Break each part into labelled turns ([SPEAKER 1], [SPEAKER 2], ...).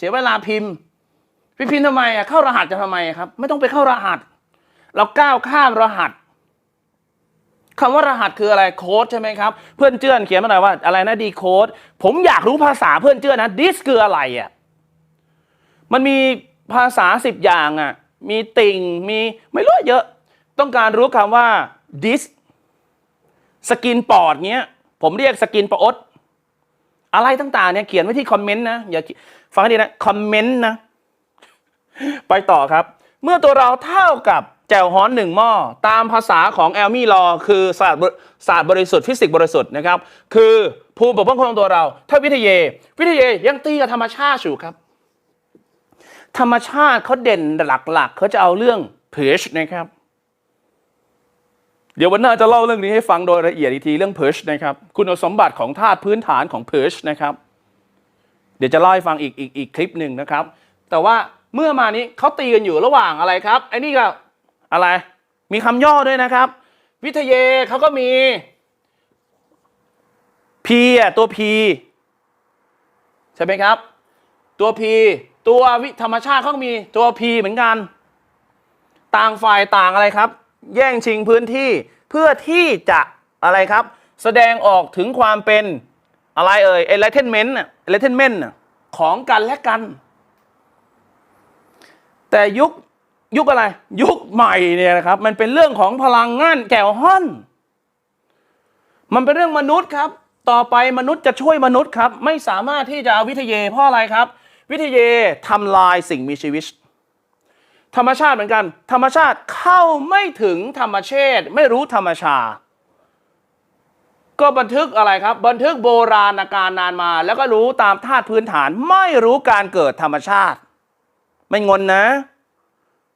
[SPEAKER 1] เสียเวลาพิมพ์พิมพ์ทำไมอะเข้ารหัสจะทำไมครับ ไม่ต้องไปเข้ารหัส เราก้าวข้ามรหัสคำว่ารหัสคืออะไรโค้ดใช่ไหมครับ เพื่อนเจื้อนเขียนมาหน่อยว่าอะไรนะดีโค้ดผมอยากรู้ภาษาเพื่อนเจื้อนนะดิสคืออะไรอะมันมีภาษาสิบอย่างอะมีติ่งมีไม่รู้เยอะ ต้องการรู้คำว่า dis สกินปอดเงี้ย ผมเรียกสกินปอด อะไรต่างๆเนี่ยเขียนไว้ที่คอมเมนต์นะอย่าฟังให้ดีนะคอมเมนต์นะ ไปต่อครับ เมื่อตัวเราเท่ากับแจวฮ้อนหนึ่งหม้อตามภาษาของแอลมี่ลอคือศาสตร์ศาสตร์บริสุทธิ์ฟิสิกส์บริสุทธิ์นะครับ คือภูมิปกป้องของตัวเรา ถ้าวิทยาวิทยายังตีกับธรรมชาติอยู่ครับ ธรรมชาติเขาเด่นหลักๆเขาจะเอาเรื่อง pH นะครับ เดี๋ยววันหน้าจะเล่าเรื่องนี้ให้ฟังโดยละเอียดอีกทีเรื่อง pH นะครับ คุณสมบัติของธาตุพื้นฐานของ pH นะครับ เดี๋ยวจะเล่าให้ฟังอีกอีกอีกคลิปหนึ่งนะครับ แต่ว่าเมื่อมานี้เขาตีกันอยู่ระหว่างอะไรครับไอ้นี่ก็อะไร มีคำย่อด้วยนะครับ วิทยาเขาก็มี P อะตัว P ใช่ไหมครับ ตัว P ตัววิธรรมชาติเขาก็มีตัว P เหมือนกัน ต่างฝ่ายต่างอะไรครับ แย่งชิงพื้นที่เพื่อที่จะอะไรครับ แสดงออกถึงความเป็นอะไรเอ่ย enlightenment น่ะ enlightenment น่ะของกันและกัน แต่ยุคยุคอะไร ยุคใหม่เนี่ยนะครับ มันเป็นเรื่องของพลังงานแก่วห้อน มันเป็นเรื่องมนุษย์ครับ ต่อไปมนุษย์จะช่วยมนุษย์ครับ ไม่สามารถที่จะเอาวิทยาเพราะอะไรครับ วิทยาทำลายสิ่งมีชีวิต ธรรมชาติเหมือนกัน ธรรมชาติเข้าไม่ถึงธรรมชาติไม่รู้ธรรมชาติก็บันทึกอะไรครับ บันทึกโบราณการนานมา แล้วก็รู้ตามธาตุพื้นฐาน ไม่รู้การเกิดธรรมชาติ ไม่งนนะ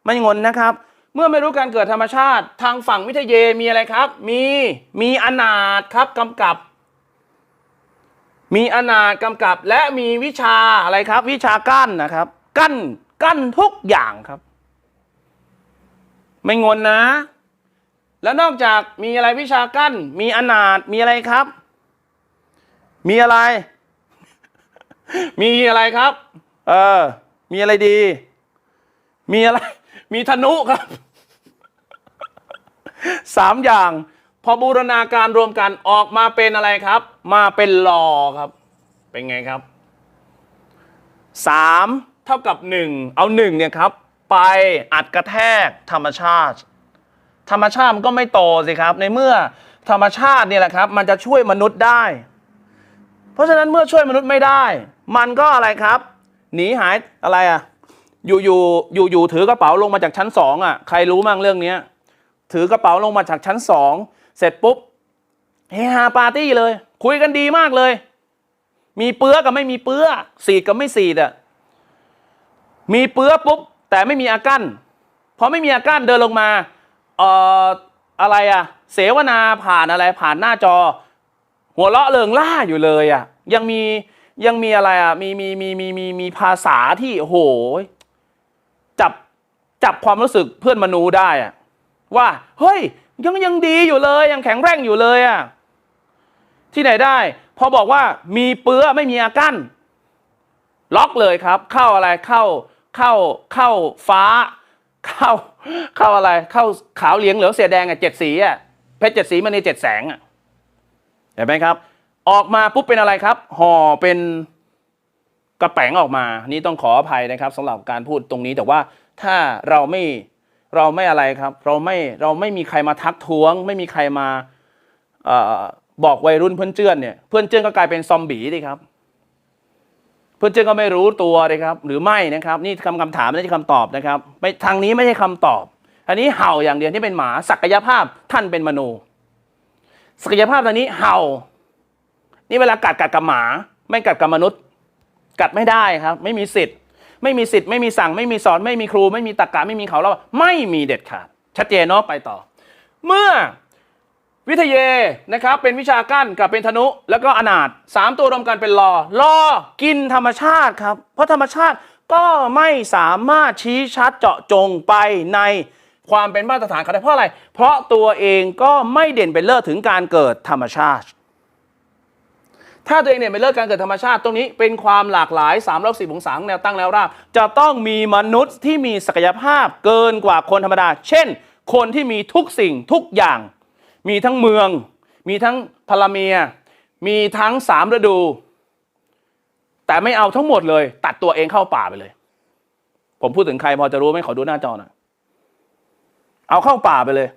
[SPEAKER 1] ไม่งนนะครับ เมื่อไม่รู้การเกิดธรรมชาติ ทางฝั่งวิทยามีอะไรครับ มีมีอนาถครับกำกับมีอนาถกำกับและมีวิชาอะไรครับ วิชากั้นนะครับ กั้นกั้นทุกอย่างครับ ไม่งนนะ แล้วนอกจากมีอะไรวิชากั้น มีอนาถมีอะไรครับ มีอะไร มีอะไรครับ เออ มีอะไรดี มีอะไร มีธนุครับสามอย่าง พอบูรณาการรวมกันออกมาเป็นอะไรครับ มาเป็นลอครับ เป็นไงครับสามเท่ากับหนึ่งเอาหนึ่งเนี่ยครับ ไปอัดกระแทกธรรมชาติ ธรรมชาติมันก็ไม่โตสิครับ ในเมื่อธรรมชาติเนี่ยแหละครับ มันจะช่วยมนุษย์ได้ เพราะฉะนั้นเมื่อช่วยมนุษย์ไม่ได้ มันก็อะไรครับ หนีหายอะไรอะอยู่อยู่อยู่อยู่ถือกระเป๋าลงมาจากชั้นสองอะใครรู้มั่งเรื่องเนี้ยถือกระเป๋าลงมาจากชั้นสองเสร็จปุ๊บเฮฮาปาร์ตี้เลย คุยกันดีมากเลย มีเปื้อกับไม่มีเปื้อสีดกับไม่สีดอะมีเปื้อปุ๊บ แต่ไม่มีอากั้นพอไม่มีอากั้นเดินลงมาเอ่ออะไรอะเสวนาผ่านอะไรผ่านหน้าจอ หัวเราะเริงล่าอยู่เลยอะยังมียังมีอะไรอะมีมีมีมีมีมีภาษาที่โอ้โหจับจับความรู้สึกเพื่อนมนูได้อะว่าเฮ้ยยังยังดีอยู่เลยยังแข็งแรงอยู่เลยอะที่ไหนได้ พอบอกว่ามีเปื้อไม่มีอากั้นล็อกเลยครับ เข้าอะไรเข้า เข้าเข้าฟ้า เข้าเข้าอะไร เข้าขาวเหลืองเหลืองเสียแดงอะเจ็ดสีอะเพชรเจ็ดสีมันในเจ็ดแสงอะเห็นไหมครับ ออกมาปุ๊บเป็นอะไรครับห่อเป็นกระแป๋งออกมา นี่ต้องขออภัยนะครับสำหรับการพูดตรงนี้แต่ว่าถ้าเราไม่เราไม่อะไรครับ เราไม่เราไม่มีใครมาทักท้วง ไม่มีใครมาอบอกวัยรุ่นเพื่อนเจือนเนี่ยเพื่อนเจือนก็กลายเป็นซอมบี้ดิครับ พื่อนเจือนก็ไม่รู้ตัวเลยครับ หรือไม่นะครับ นี่คำคำถามไม่ใช่คำตอบนะครับไม่ทางนี้ไม่ใช่คำตอบ อันนี้เห่าอย่างเดียวที่เป็นหมาศักยภาพท่านเป็นมโน ศักยภาพตอนนี้เห่า นี่เวลากัดกัดกับหมา ไม่กัดกับมนุษย์ กัดไม่ได้ครับ ไม่มีสิทธิ์ ไม่มีสิทธิ์ไม่มีสั่ง ไม่มีสอน ไม่มีครู ไม่มีตรรกะไม่มีเขาแล้วไม่มีเด็ดขาดชัดเจนเนาะไปต่อ เมื่อ วิทยนะครับเป็นวิชากั้นกับเป็นธนุ แล้วก็อนาถสามตัวรวมกันเป็นลอลอกินธรรมชาติครับ เพราะธรรมชาติก็ไม่สามารถชี้ชัดเจาะจงไปในความเป็นมาตรฐานเขาได้เพราะอะไร เพราะตัวเองก็ไม่เด่นเป็นเลิศถึงการเกิดธรรมชาติ ถ้าตัวเองเนี่ยไม่เลิกการเกิดธรรมชาติ ตรงนี้เป็นความหลากหลาย3ามรอบสี่องศาของแนวตั้งแนวราบจะต้องมีมนุษย์ที่มีศักยภาพเกินกว่าคนธรรมดา เช่น คนที่มีทุกสิ่งทุกอย่าง มีทั้งเมือง มีทั้งพลเมีย มีทั้งสามฤดู แต่ไม่เอาทั้งหมดเลย ตัดตัวเองเข้าป่าไปเลย ผมพูดถึงใครพอจะรู้ไหมขอดูหน้าจอหน่อยเอาเข้าป่าไปเลย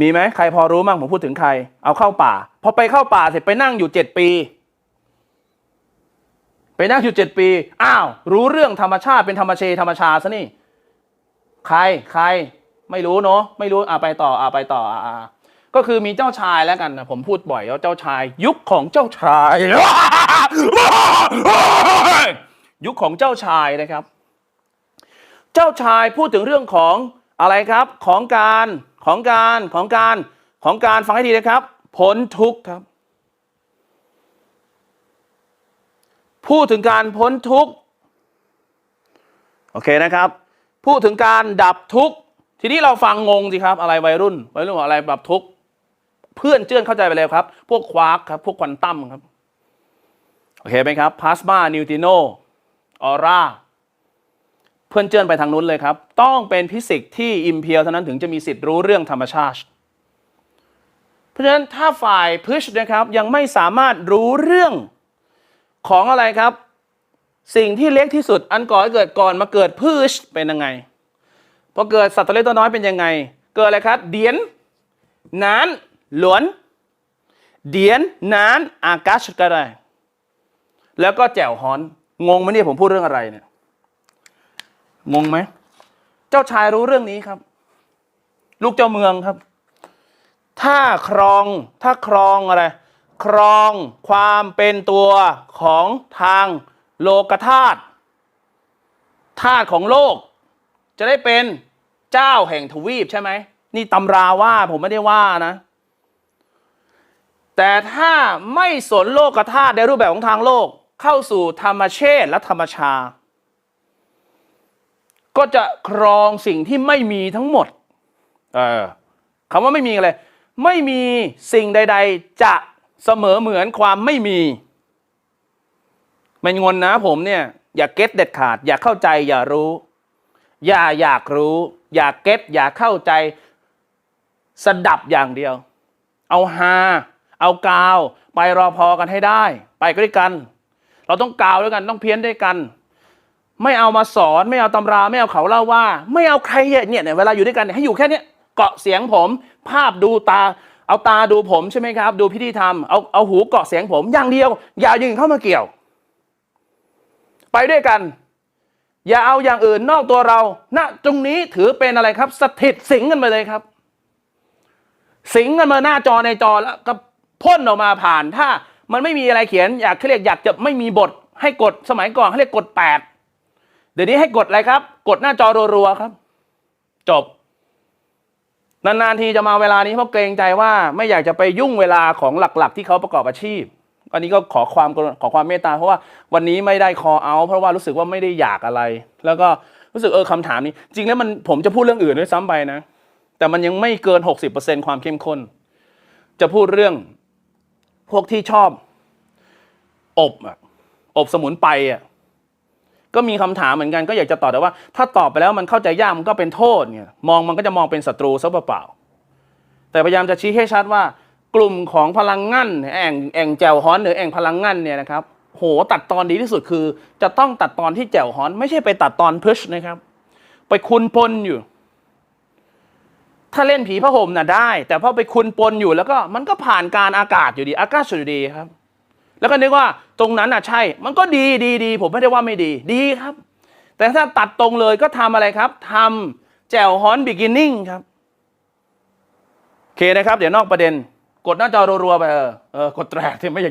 [SPEAKER 1] มีไหมใครพอรู้มั่งผมพูดถึงใคร เอาเข้าป่า พอไปเข้าป่าเสร็จไปนั่งอยู่เจ็ดปี ไปนั่งอยู่เจ็ดปี อ้าว รู้เรื่องธรรมชาติเป็นธรรมเชธรรมชาซะนี่ ใครใคร ไม่รู้เนาะไม่รู้อ่าไปต่ออ่าไปต่ออ่าอาก็คือมีเจ้าชายแล้วกันนะผมพูดบ่อยว่าเจ้าชาย ยุคของเจ้าชาย ยุคของเจ้าชายนะครับ เจ้าชายพูดถึงเรื่องของอะไรครับ ของการของการของการของการฟังให้ดีนะครับพ้นทุกข์ครับ พูดถึงการพ้นทุกข์โอเคนะครับ พูดถึงการดับทุกข์ ทีนี้เราฟังงงสิครับ อะไรวัยรุ่นวัยรุ่นอะไรดับทุกเพื่อนเจื้อนเข้าใจไปแล้วครับ พวกควาร์กครับ พวกควอนตัมครับ โอเคไหมครับพลาสมานิวติโนออร่าเพื่อนเจือนไปทางนู้นเลยครับ ต้องเป็นฟิสิกส์ที่อิมเพียวเท่านั้นถึงจะมีสิทธิ์รู้เรื่องธรรมชาติ เพราะฉะนั้นถ้าฝ่ายพุชนะครับยังไม่สามารถรู้เรื่องของอะไรครับ สิ่งที่เล็กที่สุดอันก่อให้เกิดก่อนมาเกิดพืชเป็นยังไง พอเกิดสัตว์ตัวเล็กตัวน้อยเป็นยังไง เกิดอะไรครับ เดียนนานหลวน เดียนนานอากาศก็ได้ แล้วก็แจ่วฮอน งงไหมเนี่ยผมพูดเรื่องอะไรเนี่ย งงไหม เจ้าชายรู้เรื่องนี้ครับ ลูกเจ้าเมืองครับ ถ้าครอง ถ้าครองอะไร ครองความเป็นตัวของทางโลกธาตุธาตุของโลก จะได้เป็นเจ้าแห่งทวีปใช่ไหม นี่ตำราว่าผมไม่ได้ว่านะ แต่ถ้าไม่สนโลกธาตุในรูปแบบของทางโลก เข้าสู่ธรรมเชษและธรรมชา ก็จะครองสิ่งที่ไม่มีทั้งหมด เออคำว่าไม่มีอะไร ไม่มีสิ่งใด ๆ จะเสมอเหมือนความไม่มี ไม่งนนะผมเนี่ย อย่าเก็ตเด็ดขาด อย่าเข้าใจอย่ารู้ อย่าอยากรู้ อย่าเก็ตอย่าเข้าใจ สดับอย่างเดียว เอาฮาเอากาว ไปรอพอกันให้ได้ ไปก็ด้วยกัน เราต้องกาวด้วยกันต้องเพี้ยนด้วยกัน ไม่เอามาสอนไม่เอาตำราไม่เอาเขาเล่าว่า ไม่เอาใครเนี่ยเนี่ยเวลาอยู่ด้วยกันให้อยู่แค่นี้เกาะเสียงผม ภาพดูตา เอาตาดูผมใช่ไหมครับ ดูพิธีธรรมเอาเอาหูเกาะเสียงผมอย่างเดียว อย่ายิงเข้ามาเกี่ยว ไปด้วยกัน อย่าเอาอย่างอื่นนอกตัวเราณตรงนี้ถือเป็นอะไรครับ สถิตสิงกันไปเลยครับ สิงกันมาหน้าจอในจอแล้วก็พ่นออกมาผ่าน ถ้ามันไม่มีอะไรเขียน อยากเขาเรียกอยากจะไม่มีบท ให้กดสมัยก่อนเขาเรียกกดแปดเดี๋ยวนี้ให้กดอะไรครับ กดหน้าจอรัวๆครับ จบนานๆทีจะมาเวลานี้เพราะเกรงใจว่าไม่อยากจะไปยุ่งเวลาของหลักๆ ที่เขาประกอบอาชีพ อันนี้ก็ขอความขอความเมตตาเพราะว่าวันนี้ไม่ได้คอเอาเพราะว่ารู้สึกว่าไม่ได้อยากอะไร แล้วก็รู้สึกเออคำถามนี้ จริงแล้วมันผมจะพูดเรื่องอื่นด้วยซ้ำไปนะ แต่มันยังไม่เกิน 60%ความเข้มข้น จะพูดเรื่องพวกที่ชอบ อบอะอบสมุนไพรอะก็มีคำถามเหมือนกันก็อยากจะตอบแต่ว่า ถ้าตอบไปแล้วมันเข้าใจยากมันก็เป็นโทษเนี่ยมองมันก็จะมองเป็นศัตรูซะเปล่าแต่พยายามจะชี้ให้ชัดว่า กลุ่มของพลังงั่นแอ่งแอ่งแจวฮ้อนหรือแอ่งพลังงั่นเนี่ยนะครับโหตัดตอนดีที่สุดคือ จะต้องตัดตอนที่แจวฮ้อน ไม่ใช่ไปตัดตอนพุชนะครับ ไปคุณปนอยู่ ถ้าเล่นผีพระห่มน่ะได้ แต่พอไปคุณปนอยู่แล้วก็มันก็ผ่านการอากาศอยู่ดีอากาศอยู่ดีครับ แล้วก็นึกว่าตรงนั้นน่ะใช่ มันก็ดีดีดีผมไม่ได้ว่าไม่ดีดีครับ แต่ถ้าตัดตรงเลยก็ทำอะไรครับทำแจวฮ้อนบิกินิ่งครับโอเคนะครับ เดี๋ยวนอกประเด็น กดหน้าจอรัวๆไปเออเออกดแตรที่ไม่อยาก